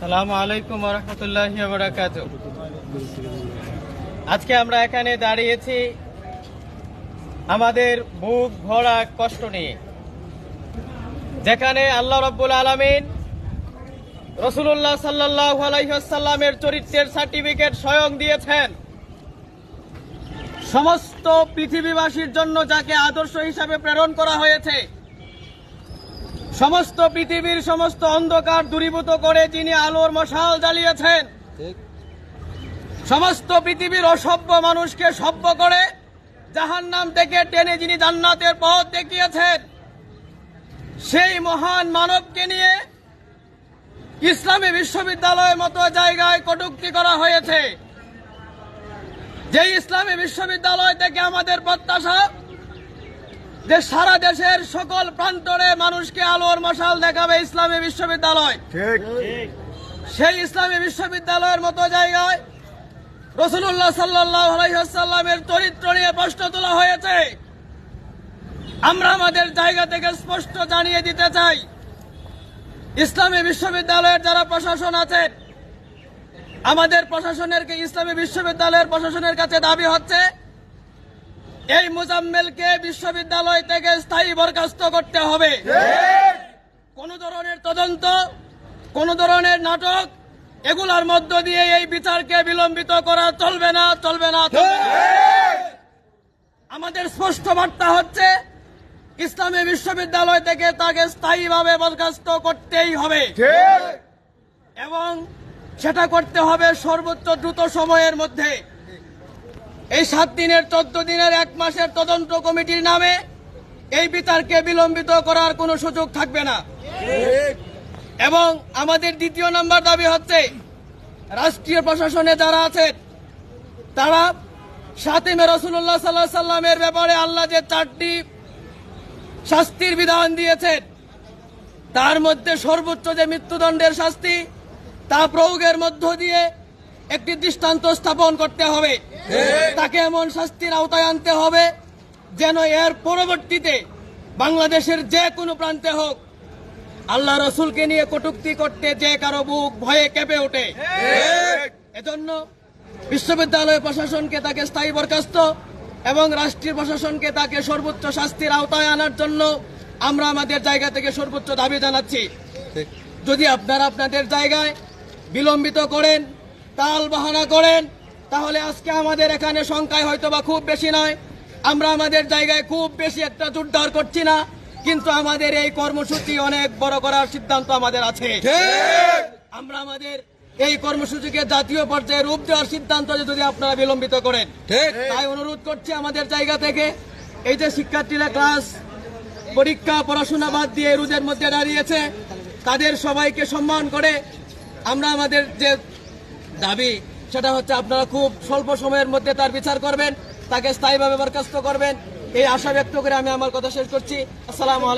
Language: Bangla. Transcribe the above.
সালামু আলাইকুম রহমতুল্লাহ বারাকাত আজকে আমরা এখানে দাঁড়িয়েছি আমাদের বুক ভরা কষ্ট নিয়ে, যেখানে আল্লাহ রব্বুল আলমিন রসুল্লাহ সাল্লাহ আলাইসাল্লামের চরিত্রের সার্টিফিকেট স্বয়ং দিয়েছেন। সমস্ত পৃথিবীবাসীর জন্য যাকে আদর্শ হিসাবে প্রেরণ করা হয়েছে সমস্ত পৃথিবীর সমস্ত অন্ধকার দূরীভূত করে যিনি আলোর মশাল জ্বালিয়েছেন সমস্ত পৃথিবীর অসভ্য মানুষকে সভ্য করে জাহান নাম থেকে টেনে যিনি জান্নাতের পথ দেখিয়েছেন সেই মহান মানবকে নিয়ে ইসলামী বিশ্ববিদ্যালয়ের মতো জায়গায় কটুক্তি করা হয়েছে। যে ইসলামী বিশ্ববিদ্যালয় থেকে আমাদের প্রত্যাশা যে সারা দেশের সকল প্রান্তরে মানুষকে আলোর মশাল দেখাবে ইসলামী বিশ্ববিদ্যালয়। ঠিক। সেই ইসলামী বিশ্ববিদ্যালয়ের মতো জায়গায় রসুল্লাহ সাল্লাহামের চরিত্র নিয়ে প্রশ্ন তোলা হয়েছে। আমরা আমাদের জায়গা থেকে স্পষ্ট জানিয়ে দিতে চাই ইসলামী বিশ্ববিদ্যালয়ের যারা প্রশাসন আছে আমাদের প্রশাসনের ইসলামী বিশ্ববিদ্যালয়ের প্রশাসনের কাছে দাবি হচ্ছে এই মুজাম্মেলকে বিশ্ববিদ্যালয় থেকে স্থায়ী বরখাস্ত করতে হবে। কোন ধরনের তদন্ত, কোন ধরনের নাটক এগুলোর মধ্য দিয়ে এই বিচারকে বিলম্বিত করা চলবে না চলবে না আমাদের স্পষ্ট বার্তা হচ্ছে, ইসলামী বিশ্ববিদ্যালয় থেকে তাকে স্থায়ীভাবে বরখাস্ত করতেই হবে। এবং সেটা করতে হবে সর্বোচ্চ দ্রুত সময়ের মধ্যে। এই সাত দিনের, চোদ্দ দিনের, এক মাসের তদন্ত কমিটির নামে এই বিচারকে বিলম্বিত করার কোনো সুযোগ থাকবে না। এবং আমাদের দ্বিতীয় নাম্বার দাবি হচ্ছে, রাষ্ট্রীয় প্রশাসনে যারা আছেন, তারা সাতিমে রসুল্লাহ সাল্লাহ সাল্লামের ব্যাপারে আল্লাহ যে চারটি শাস্তির বিধান দিয়েছেন, তার মধ্যে সর্বোচ্চ যে মৃত্যুদণ্ডের শাস্তি, তা প্রয়োগের মধ্য দিয়ে একটি দৃষ্টান্ত স্থাপন করতে হবে। তাকে এমন শাস্তির আওতায় আনতে হবে যেন এর পরবর্তীতে বাংলাদেশের যে কোনো প্রান্তে হোক আল্লাহ রসুলকে নিয়ে কটুক্তি করতে যে কারও বুক ভয়ে কেঁপে ওঠে। এজন্য বিশ্ববিদ্যালয় প্রশাসনকে তাকে স্থায়ী বরখাস্ত এবং রাষ্ট্রীয় প্রশাসনকে তাকে সর্বোচ্চ শাস্তির আওতায় আনার জন্য আমরা আমাদের জায়গা থেকে সর্বোচ্চ দাবি জানাচ্ছি। যদি আপনারা আপনাদের জায়গায় বিলম্বিত করেন তাল বাহানা করেন তাহলে আজকে আমাদের এখানে সংখ্যায় হয়তো বা খুব বেশি নয়। আমরা আমাদের জায়গায় খুব বেশি একটা জোরদার করছি না কিন্তু আমাদের এই কর্মসূচি অনেক বড় করার সিদ্ধান্ত আমাদের আছে। আমরা আমাদের এই কর্মসূচিকে জাতীয় পর্যায়ে রূপ দেওয়ার সিদ্ধান্ত যদি আপনারা বিলম্বিত করেন। তাই অনুরোধ করছি আমাদের জায়গা থেকে এই যে শিক্ষার্থীরা ক্লাস পরীক্ষা পড়াশোনা বাদ দিয়ে রোদের মধ্যে দাঁড়িয়েছে তাদের সবাইকে সম্মান করে আমরা আমাদের যে দাবি, সেটা হচ্ছে আপনারা খুব স্বল্প সময়ের মধ্যে তার বিচার করবেন, তাকে স্থায়ীভাবে বরখাস্ত করবেন। এই আশা ব্যক্ত করে আমি আমার কথা শেষ করছি। আসসালামু আলাইকুম।